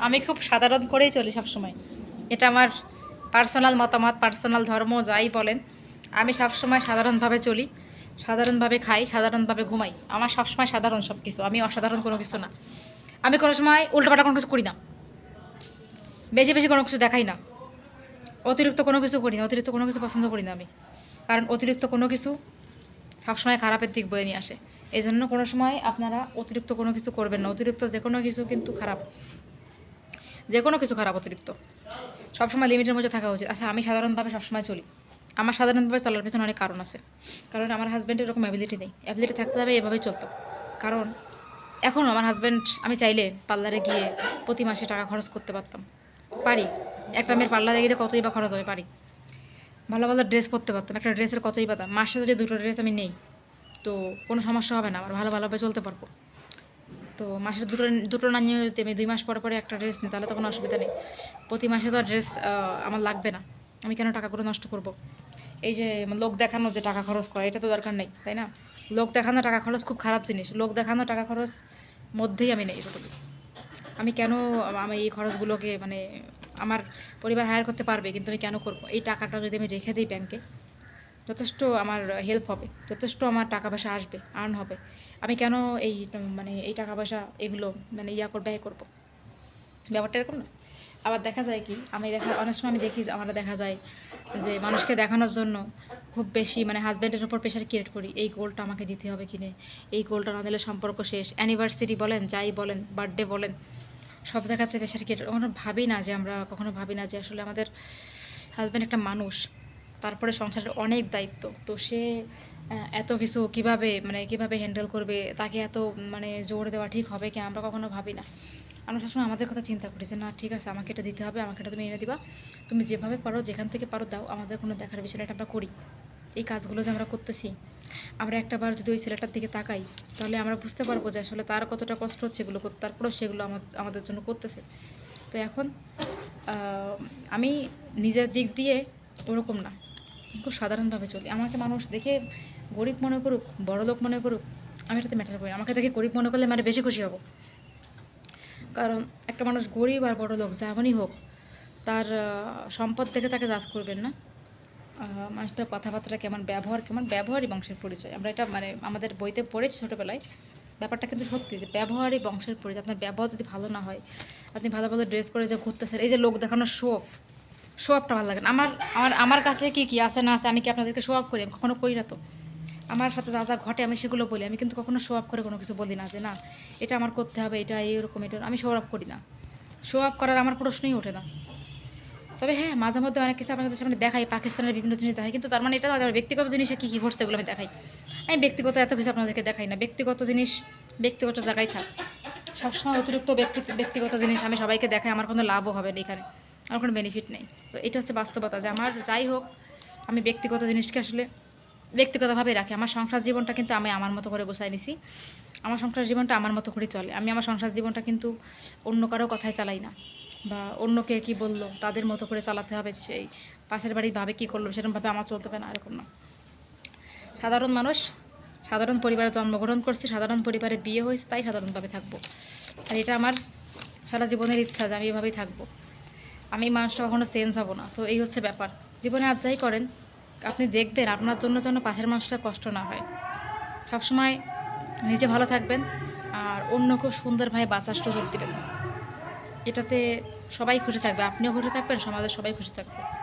আমি খুব সাধারণ করেই চলি সবসময়। এটা আমার পার্সোনাল মতামত পার্সোনাল ধর্ম, যাই বলেন। আমি সবসময় সাধারণভাবে চলি, সাধারণভাবে খাই, সাধারণভাবে ঘুমাই। আমার সবসময় সাধারণ সব কিছু আমি অসাধারণ কোনো কিছু না। আমি কোনো সময় উল্টোপাল্টা কোনো কিছু করি না। বেশি বেশি কোনো কিছু দেখাই না। অতিরিক্ত কোনো কিছু করি না, অতিরিক্ত কোনো কিছু পছন্দ করি না আমি। কারণ অতিরিক্ত কোনো কিছু সবসময় খারাপের দিক বয়ে নিয়ে আসে। এই জন্য কোনো সময় আপনারা অতিরিক্ত কোনো কিছু করবেন না। অতিরিক্ত যে কোনো কিছু কিন্তু খারাপ। যে কোনো কিছু খারাপ, অতিরিক্ত। সবসময় লিমিটের মধ্যে থাকা উচিত। আচ্ছা আমি সাধারণভাবে সবসময় চলি। আমার সাধারণভাবে চলার পেছনে অনেক কারণ আছে। কারণ আমার হাজব্যান্ডের এরকম অ্যাবিলিটি নেই। অ্যাবিলিটি থাকতে হবে, এভাবেই চলতো কারণ এখন আমার হাজব্যান্ড আমি চাইলে পার্লারে গিয়ে প্রতি মাসে টাকা খরচ করতে পারতাম। পারি। একটা মেয়ের পার্লারে গেলে কতই বা খরচ হবে, পারি। ভালো ভালো ড্রেস পরতে পারতাম। একটা ড্রেসের কতই পাতাম মাসে যদি দুটো ড্রেস আমি নেই, তো কোনো সমস্যা হবে না। আমার ভালো, ভালোভাবে চলতে পারব। তো মাসে দুটো দুটো না নিয়ে যদি আমি দুই মাস পরে পরে একটা ড্রেস নিই, তাহলে তো কোনো অসুবিধা নেই। প্রতি মাসে তো আর ড্রেস আমার লাগবে না। আমি কেন টাকাগুলো নষ্ট করব? এই যে লোক দেখানো যে টাকা খরচ করা, এটা তো দরকার নেই, তাই না? লোক দেখানো টাকা খরচ খুব খারাপ জিনিস। লোক দেখানো টাকা খরচ মধ্যেই আমি নেই এটুকু আমি কেন আমি এই খরচগুলোকে মানে আমার পরিবার হায়ার করতে পারবে, কিন্তু আমি কেন করব? এই টাকাটা যদি আমি রেখে দিই ব্যাংকে যথেষ্ট আমার হেল্প হবে, যথেষ্ট আমার টাকা পয়সা আসবে আর্ন হবে। আমি কেন এই মানে এই টাকা পয়সা এগুলো মানে ইয়া করে ব্যয় করব? ব্যাপারটা এরকম না। আবার দেখা যায় কি, আমি দেখা, অনেক সময় আমি দেখি আমরা দেখা যায় যে মানুষকে দেখানোর জন্য খুব বেশি মানে হাজব্যান্ডের উপর প্রেশার ক্রিয়েট করি, এই গোলটা আমাকে দিতে হবে কিনে, এই গোলটা না দিলে সম্পর্ক শেষ। অ্যানিভার্সারি বলেন, যাই বলেন বার্থডে বলেন, সব দেখাতে প্রেশার ক্রিয়েট কখনো ভাবি না যে আমরা, কখনো ভাবি না যে আসলে আমাদের হাজব্যান্ড একটা মানুষ। তারপরে সংসারের অনেক দায়িত্ব। তো সে এত কিছু কীভাবে মানে কীভাবে হ্যান্ডেল করবে, তাকে এত মানে জোর দেওয়া ঠিক হবে কি আমরা কখনো ভাবি না। আমরা সবসময় আমাদের কথা চিন্তা করি যে, না, ঠিক আছে, আমাকে এটা দিতে হবে, আমাকে এটা তুমি এনে দিবা। তুমি যেভাবে পারো, যেখান থেকে পারো দাও, আমাদের কোনো দেখার বিষয় এটা আমরা করি। এই কাজগুলো যে আমরা করতেছি, আমরা একটা বার যদি ওই ছেলেটার দিকে তাকাই, তাহলে আমরা বুঝতে পারব যে আসলে তার কতটা কষ্ট হচ্ছে এগুলো করতে, তারপরেও সেগুলো আমা- আমাদের জন্য করতেছে। তো এখন আমি নিজের দিক দিয়ে ওরকম না। খুব সাধারণভাবে চলি। আমাকে মানুষ দেখে গরিব মনে করুক, বড় লোক মনে করুক, আমি এটাতে ম্যাটার করি আমাকে দেখে গরিব মনে করলে মানে বেশি খুশি হব। কারণ একটা মানুষ গরিব আর বড় লোক, যেমনই হোক, তার সম্পদ দেখে তাকে জাজ করবেন না। মানুষটার কথাবার্তা কেমন, ব্যবহার কেমন, ব্যবহারই বংশের পরিচয়। আমরা এটা মানে আমাদের বইতে পড়েছি ছোটোবেলায়। ব্যাপারটা কিন্তু সত্যি যে ব্যবহারই বংশের পরিচয়। আপনার ব্যবহার যদি ভালো না হয়, আপনি ভালো ভালো ড্রেস পরে যে ঘুরতেছেন, এই যে লোক দেখানো শো অফ শো অফটা ভালো লাগে না। আমার আমার আমার কাছে কি কি আছে না আছে, আমি কি আপনাদেরকে শো অফ করি? আমি কখনো করি না তো। আমার সাথে যা যা ঘটে, আমি সেগুলো বলি। আমি কিন্তু কখনো শো অফ করে কোনো কিছু বলি না যে, না, এটা আমার করতে হবে, এটা এইরকম, এটা আমি শো অফ করি না। শো অফ করার আমার প্রশ্নই ওঠে না। তবে হ্যাঁ মাঝে মধ্যে অনেক কিছু আপনাদের সামনে দেখাই, পাকিস্তানের বিভিন্ন জিনিস দেখাই, কিন্তু তার মানে এটা আমার ব্যক্তিগত জিনিসে কী কী ঘটছে এগুলো আমি দেখাই। আমি ব্যক্তিগত এত কিছু আপনাদেরকে দেখাই না। ব্যক্তিগত জিনিস, ব্যক্তিগত জায়গায় থাক। সবসময় অতিরিক্ত ব্যক্তি, ব্যক্তিগত জিনিস আমি সবাইকে দেখাই, আমার কোনো লাভও হবে না এখানে। আমার কোনো বেনিফিট নেই। তো এটা হচ্ছে বাস্তবতা যে আমার যাই হোক, আমি ব্যক্তিগত জিনিসকে আসলে ব্যক্তিগতভাবে রাখি। আমার সংসার জীবনটা কিন্তু আমি আমার মতো করে গোছাই নিছি। আমার সংসার জীবনটা আমার মতো করে চলে। আমি আমার সংসার জীবনটা কিন্তু অন্য কারও কথায় চালাই না। বা অন্যকে কী বলল, তাদের মতো করে চালাতে হবে সেই পাশের বাড়ি ভাবে কী করল সেরকমভাবে আমার চলতে হবে না, এরকম না। সাধারণ মানুষ, সাধারণ পরিবারে জন্মগ্রহণ করছি, সাধারণ পরিবারে বিয়ে হয়েছে, তাই সাধারণভাবে থাকব। আর এটা আমার সারা জীবনের ইচ্ছা যে আমি এভাবেই থাকব। আমি মানুষটা কখনো চেঞ্জ হব না। তো এই হচ্ছে ব্যাপার। জীবনে আর যাই করেন, আপনি দেখবেন আপনার জন্য যেন পাশের মানুষটা কষ্ট না হয়। সবসময় নিজে ভালো থাকবেন আর অন্য খুব সুন্দরভাবে বাঁচার সুযোগ দেবেন। এটাতে সবাই খুশি থাকবে, আপনিও খুশি থাকবেন, সমাজের সবাই খুশি থাকবে।